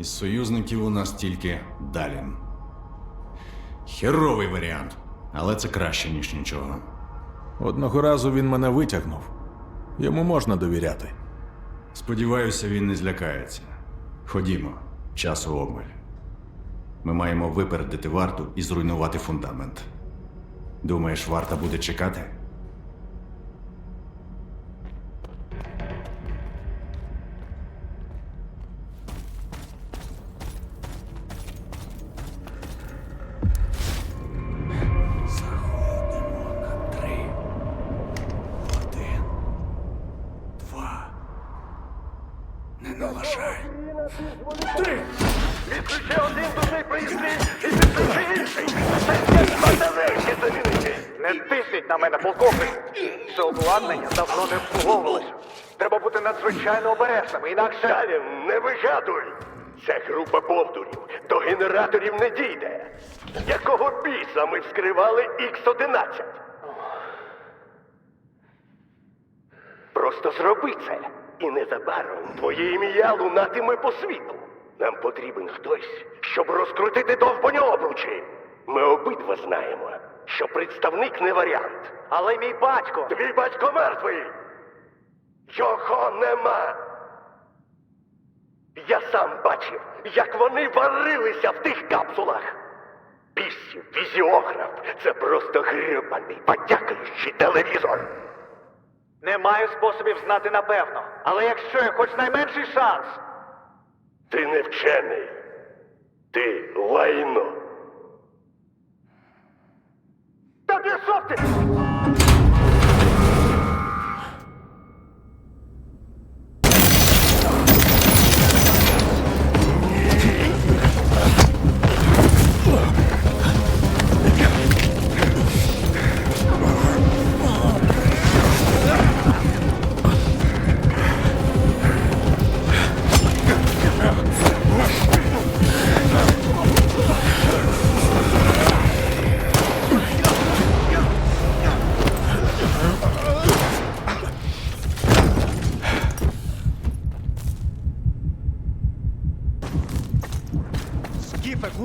Із союзників у нас тільки Далін. Херовий варіант, але це краще, ніж нічого. Одного разу він мене витягнув. Йому можна довіряти. Сподіваюся, він не злякається. Ходімо, часу обмаль. Ми маємо випередити варту і зруйнувати фундамент. Думаєш, варта буде чекати? Не налажай. Відключи один дужний проїзний і підключи інший. Це батарейки замінити. Не тисніть на мене, полковник. Це обладнання давно не обслуговувалося. Треба бути надзвичайно обережними, інакше... Далі, не вигадуй. Ця група бовдурів до генераторів не дійде. Якого біса ми вскривали Х-11? Просто зроби це. І незабаром твоє ім'я лунатиме по світу. Нам потрібен хтось, щоб розкрутити довбані обручі. Ми обидва знаємо, що представник не варіант. Але мій батько. Твій батько мертвий. Його нема. Я сам бачив, як вони варилися в тих капсулах. Пісів, візіограф це просто грибаний, подякуючий телевізор. Не маю способів знати напевно. Але якщо є хоч найменший шанс, Ти не вчений. Ти лайно. та пішов ти!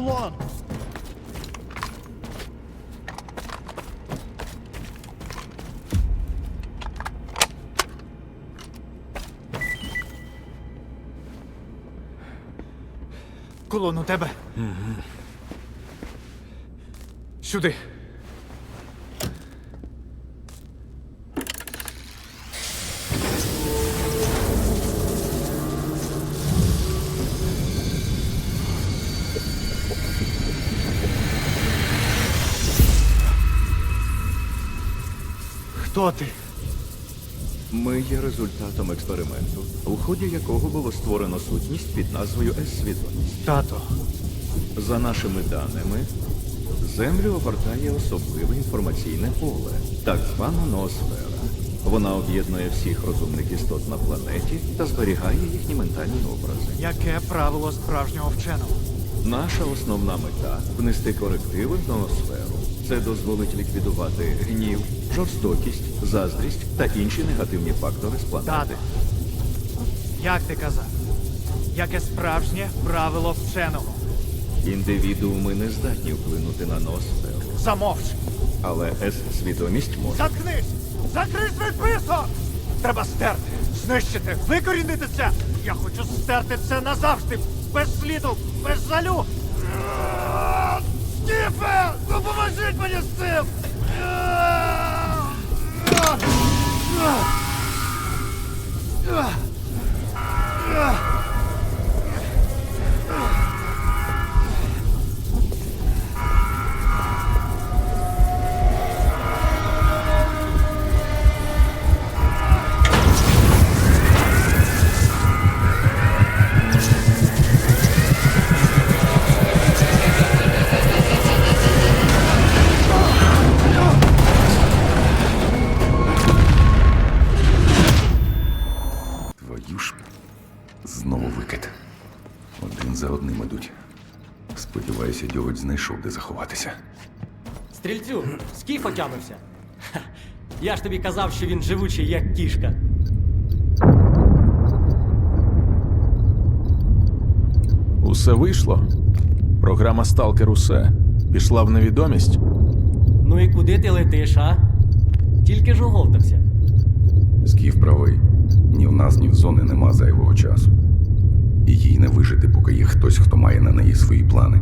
Скіфе, кулон! Кулон у тебе. Сюди. Хто ти? Ми є результатом експерименту, у ході якого було створено сутність під назвою С-свідомість. Тато. За нашими даними, Землю обертає особливе інформаційне поле, так звана ноосфера. Вона об'єднує всіх розумних істот на планеті та зберігає їхні ментальні образи. Яке правило справжнього вченого? Наша основна мета внести корективи в ноосферу. Це дозволить ліквідувати гнів, жорстокість, заздрість та інші негативні фактори з планети. Як ти казав? Яке справжнє правило вченого? Індивідууми не здатні вплинути на ноосферу. Замовч! Але С-свідомість може. Заткнись! Закрий свій список! Треба стерти, знищити, викорінити це! Я хочу стерти це назавжди! Без сліду, без жалю! Стіфе! Допоможіть мені з цим! Стрільцю, скіф отямився. Ха, Я ж тобі казав, що він живучий, як кішка. Усе вийшло. Програма Сталкер усе пішла в невідомість. Ну і куди ти летиш, а? Тільки ж оговтався. Скіф правий. Ні в нас, ні в зони нема зайвого часу. І їй не вижити, поки є хтось, хто має на неї свої плани.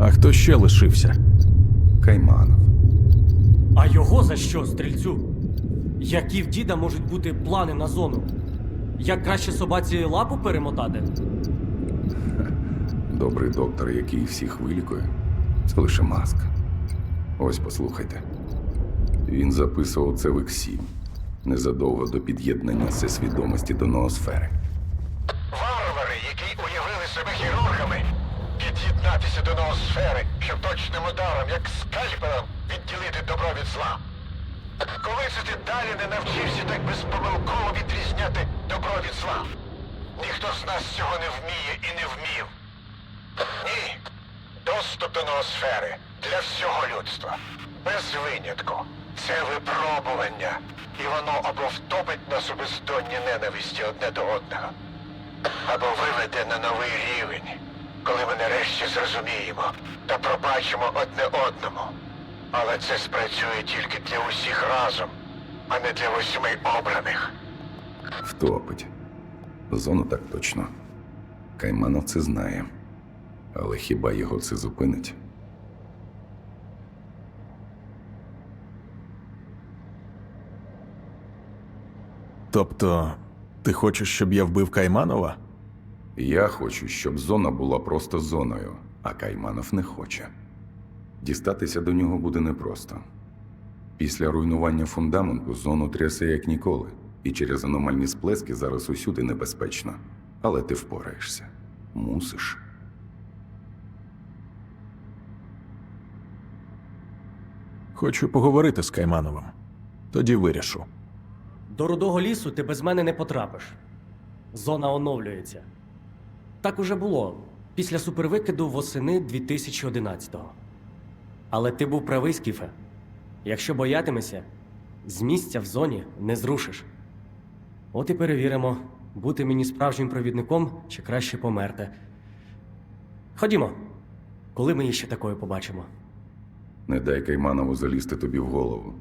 А хто ще лишився? Кайманов. А його за що, стрільцю? Які в діда можуть бути плани на зону? Як краще собаці лапу перемотати? Добрий доктор, який всіх вилікує, це лише маска. Ось послухайте. Він записував це в Іксі незадовго до під'єднання всесвідомості до ноосфери. Варвари, які уявили себе хірургами, під'єднатися до ноосфери, точним ударом, як скальпелем, відділити добро від зла. Коли це ти далі не навчився так безпомилково відрізняти добро від зла? Ніхто з нас цього не вміє і не вмів. Ні. Доступ до ноосфери для всього людства. Без винятку. Це випробування. І воно або втопить нас у бездонні ненависті одне до одного, або виведе на новий рівень, коли ми нарешті зрозуміємо та пробачимо одне одному. Але це спрацює тільки для усіх разом, а не для восьми обраних. Втопить. Зону так точно. Кайманов це знає. Але хіба його це зупинить? Тобто, ти хочеш, щоб я вбив Кайманова? Я хочу, щоб зона була просто зоною, а Кайманов не хоче. Дістатися до нього буде непросто. Після руйнування фундаменту зону трясе як ніколи, і через аномальні сплески зараз усюди небезпечно. Але ти впораєшся. Мусиш. Хочу поговорити з Каймановим. Тоді вирішу. До рудого лісу ти без мене не потрапиш. Зона оновлюється. Так уже було після супервикиду восени 2011-го. Але ти був правий, Скіфе. Якщо боятимешся, з місця в зоні не зрушиш. От і перевіримо, бути мені справжнім провідником чи краще померти. Ходімо, коли ми її ще такою побачимо. Не дай Кайманову залізти тобі в голову.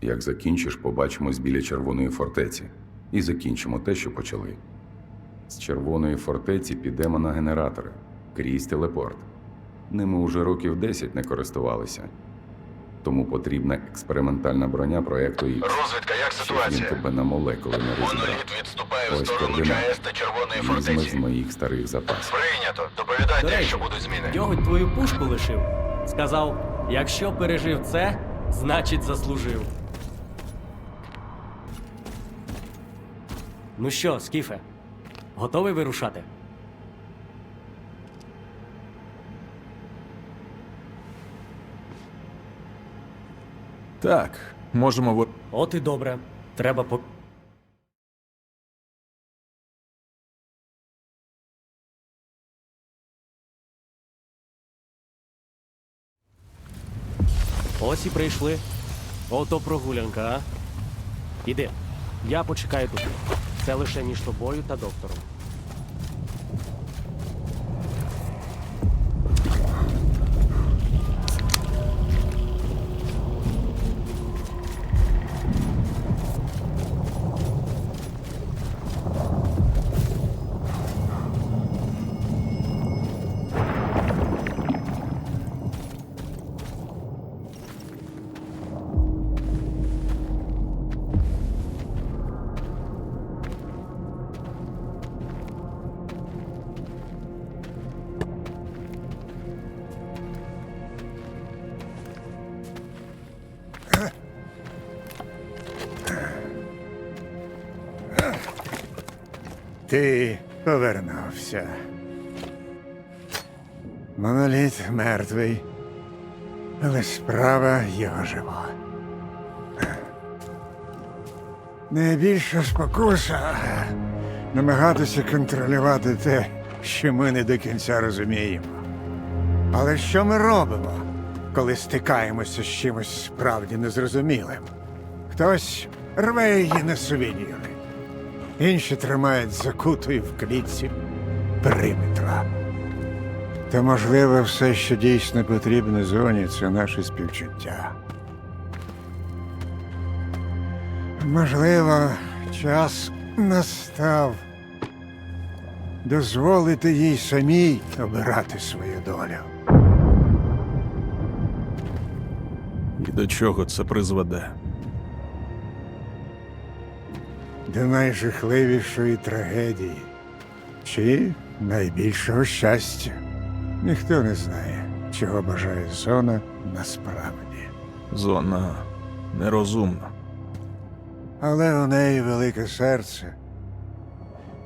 Як закінчиш, побачимось біля червоної фортеці. І закінчимо те, що почали. З червоної фортеці підемо на генератори крізь телепорт. Ними уже років 10 не користувалися. Тому потрібна експериментальна броня проекту X. Розвідка, як щоб він ситуація? тебе на молекули не розібрав. Моноліт відступає в сторону. ЧАЕС та Червоної Візьми фортеці. з моїх старих запасів. Прийнято. Доповідайте, До речі, якщо будуть зміни. Дьоготь твою пушку лишив. Сказав, якщо пережив це, значить заслужив. Ну що, Скіфе, готовий вирушати? Так, можемо ви. От і добре. Треба по. Ось і прийшли. Ото прогулянка, а? Іди. Я почекаю тут. Це лише між тобою та доктором. Ти повернувся. Моноліт мертвий, але справа його жива. Найбільша спокуса намагатися контролювати те, що ми не до кінця розуміємо. Але що ми робимо, коли стикаємося з чимось справді незрозумілим? Хтось рве її на сувеніри, інші тримають закутою в клітці периметра. Та, можливо, все, що дійсно потрібно зоні, це наше співчуття. Можливо, час настав дозволити їй самій обирати свою долю. І до чого це призведе? До найжахливішої трагедії чи найбільшого щастя. Ніхто не знає, чого бажає зона насправді. Зона нерозумна. Але у неї велике серце,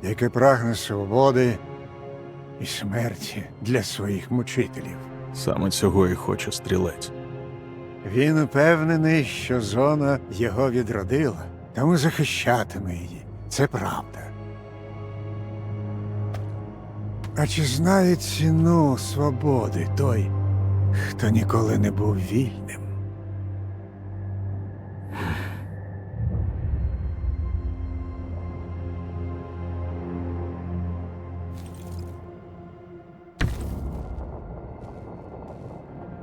яке прагне свободи і смерті для своїх мучителів. Саме цього і хоче стрілець. Він упевнений, що зона його відродила, тому захищатиме її. Це правда. А чи знає ціну свободи той, хто ніколи не був вільним?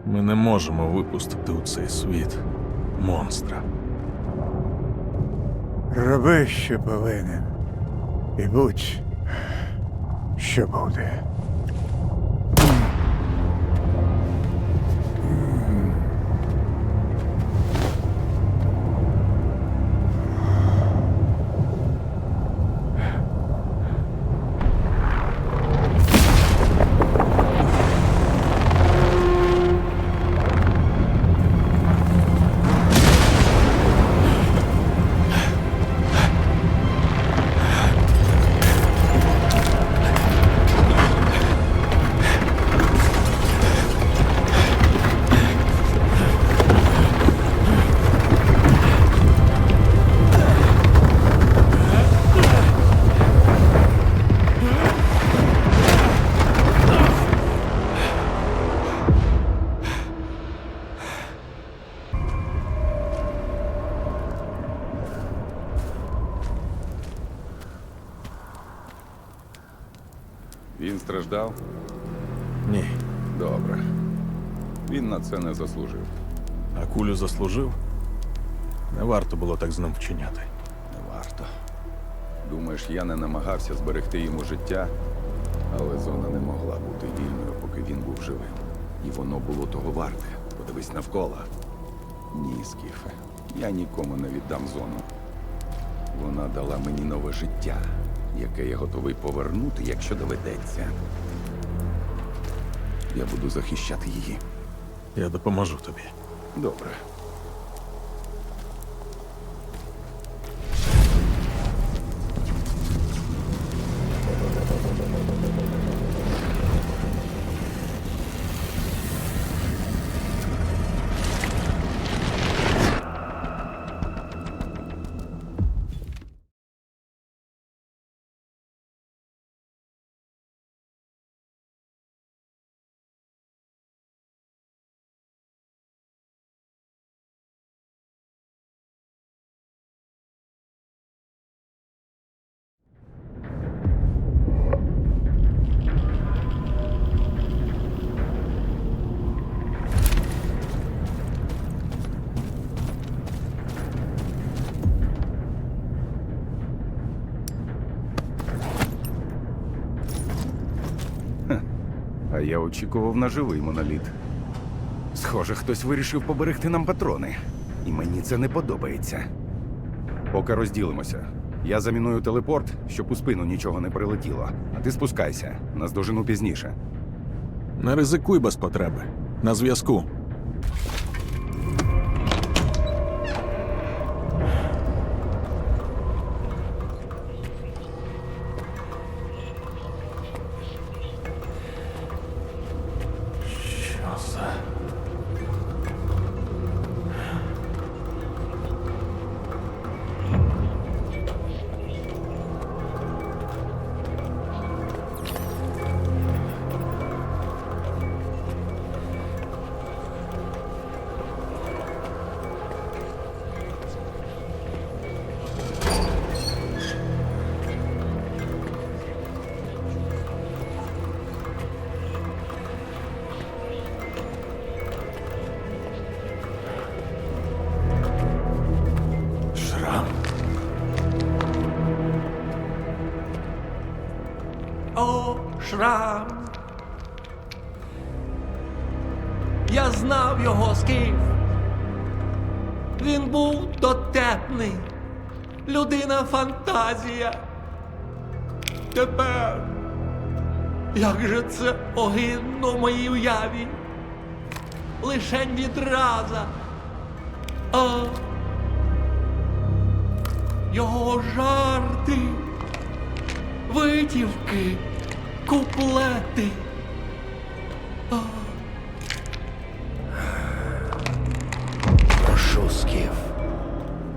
Ми не можемо випустити у цей світ монстра. Роби, що повинен, і будь, що буде. На це не заслужив. А кулю заслужив? Не варто було так з ним вчиняти. Не варто. Думаєш, я не намагався зберегти йому життя, але зона не могла бути вільною, поки він був живим. І воно було того варте. Подивись навколо. Ні, Скіфе. Я нікому не віддам зону. Вона дала мені нове життя, яке я готовий повернути, якщо доведеться. Я буду захищати її. Я допоможу тобі. Добре. Я очікував на живий моноліт. Схоже, хтось вирішив поберегти нам патрони. І мені це не подобається. Поки розділимося. Я заміную телепорт, щоб у спину нічого не прилетіло. А ти спускайся. Наздожену пізніше. Не ризикуй без потреби. На зв'язку. Шрам. Я знав його скіф. Він був дотепний, людина фантазія. Тепер, як же це огидно в моїй уяві? Лишень відраза. А його жарти, витівки, куплети. Прошу, Скіф,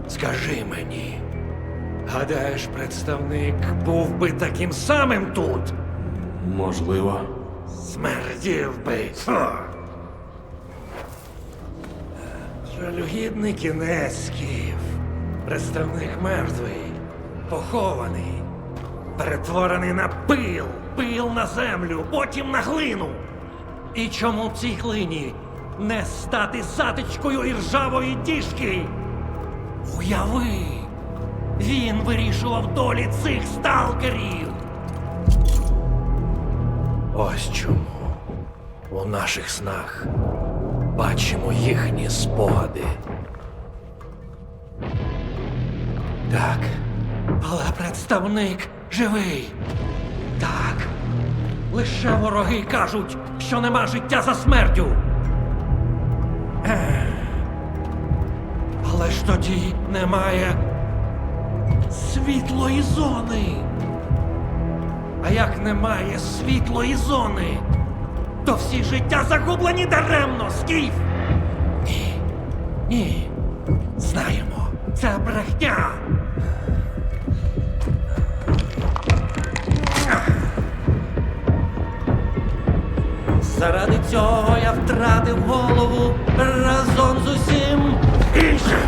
скажи мені. Гадаєш, представник був би таким самим тут? Можливо. Смердів би. Ха. Жалюгідний кінець, Скіф. Представник мертвий, похований, перетворений на пил, пил на землю, потім на глину. І чому в цій глині не стати затичкою іржавої діжки? Уяви, він вирішував долі цих сталкерів. Ось чому у наших снах бачимо їхні спогади. Так, але представник живий. Лише вороги кажуть, що нема життя за смертю. Але ж тоді немає світлої зони. А як немає світлої зони, то всі життя загублені даремно, Скіф. Ні. Ні. Знаємо, це брехня. Заради цього я втратив голову разом з усім іншим.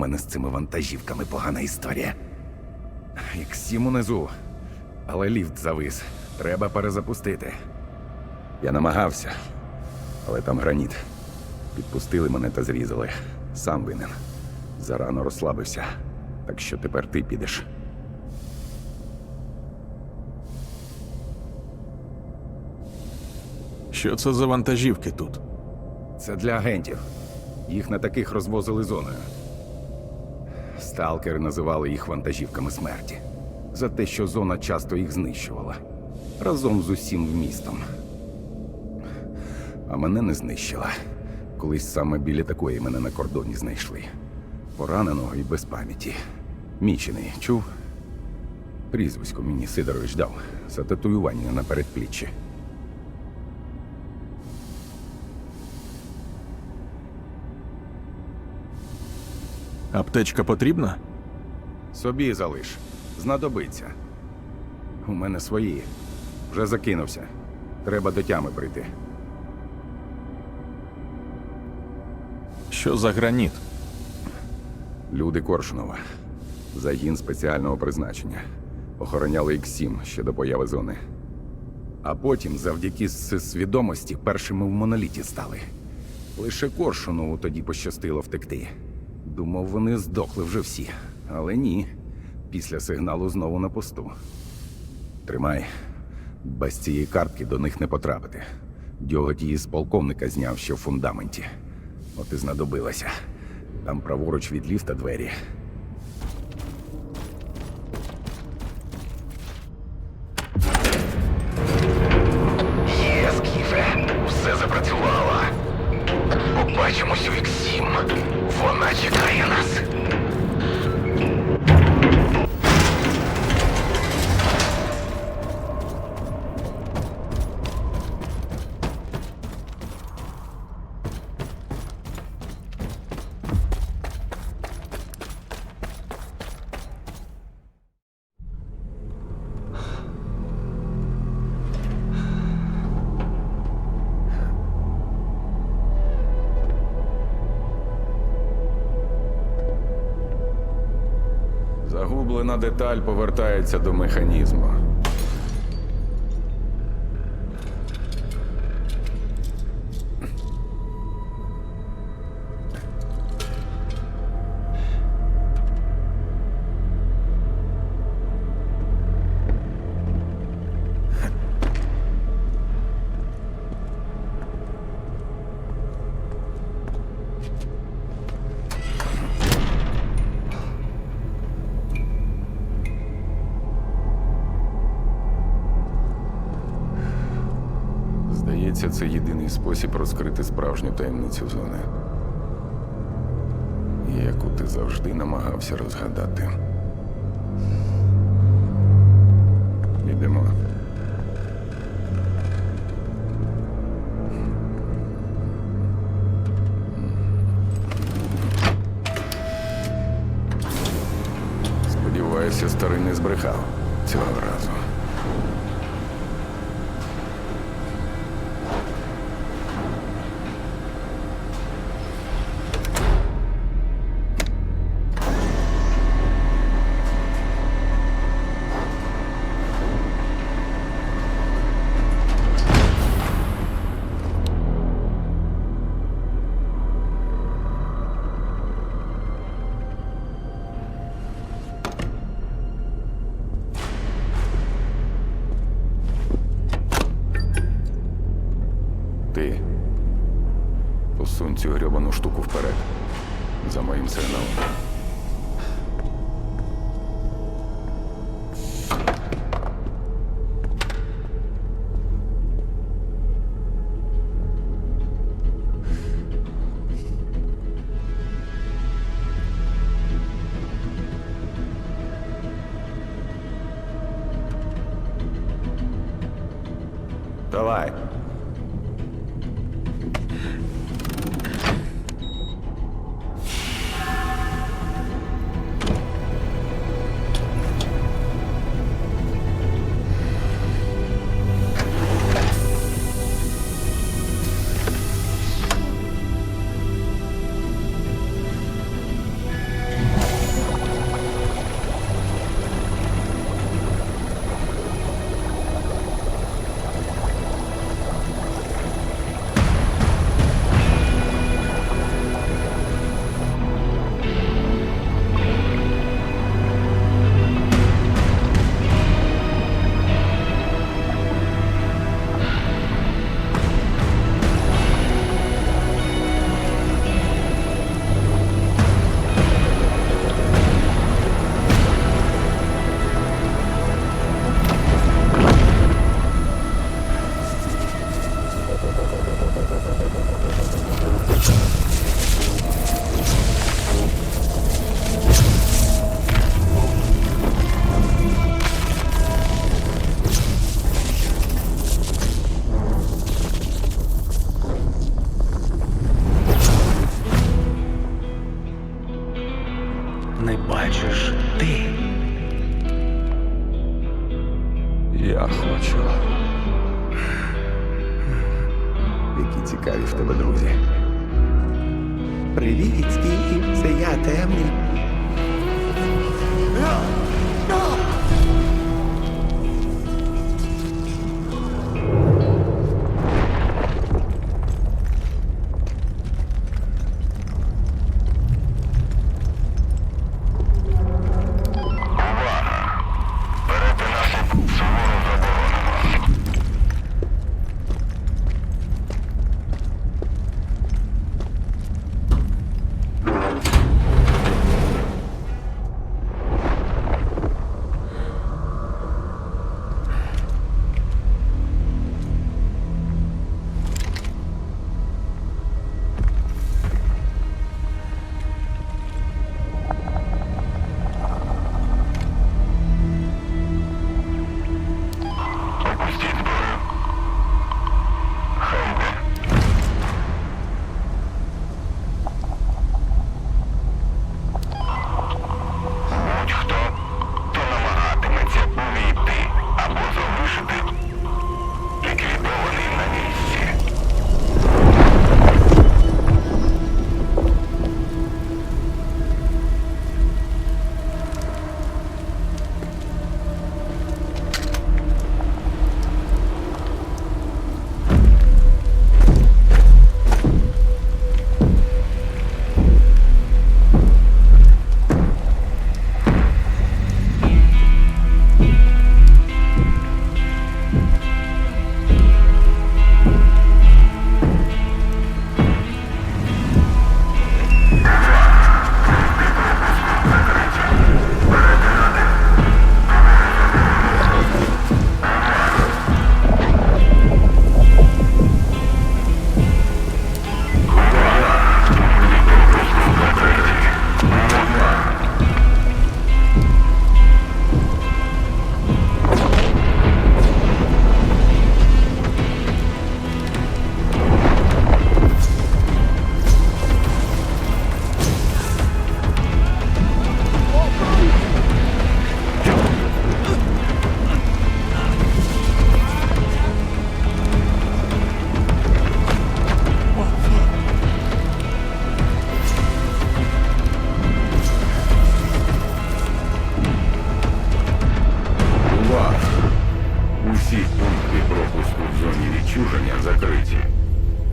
Мене з цими вантажівками погана історія. Як сім унизу, але ліфт завис. Треба перезапустити. Я намагався, але там граніт. Підпустили мене та зрізали. Сам винен. Зарано розслабився. Так що тепер ти підеш. Що це за вантажівки тут? Це для агентів. Їх на таких розвозили зоною. Сталкери називали їх вантажівками смерті. За те, що зона часто їх знищувала. Разом з усім вмістом. А мене не знищила. Колись саме біля такої мене на кордоні знайшли. Пораненого і без пам'яті. Мічений, чув? Прізвисько мені Сидорович дав за татуювання на передпліччі. Аптечка потрібна? Собі залиш. Знадобиться. У мене свої. Вже закинувся. Треба до тями прийти. Що за граніт? Люди Коршунова. Загін спеціального призначення. Охороняли X7 ще до появи зони. А потім, завдяки свідомості, першими в моноліті стали. Лише Коршунову тоді пощастило втекти. Думав, вони здохли вже всі. Але ні. Після сигналу знову на посту. Тримай. Без цієї картки до них не потрапити. Дьоготь її з полковника зняв ще в фундаменті. От і знадобилася. Там праворуч від ліфта двері. Загублена деталь повертається до механізму. Єдиний спосіб розкрити справжню таємницю зони. Яку ти завжди намагався розгадати. Ідемо. Сподіваюся, старий не збрехав цього разу. Привіт, Стів, це я темний.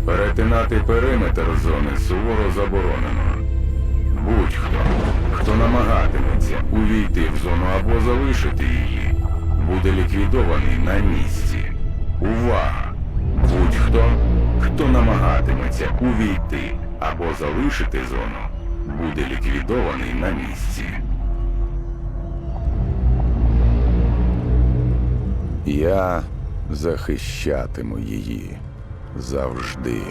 Перетинати периметр зони суворо заборонено. Будь-хто, хто намагатиметься увійти в зону або залишити її, буде ліквідований на місці. Увага! Будь-хто, хто намагатиметься увійти або залишити зону, буде ліквідований на місці. Я захищатиму її завжди.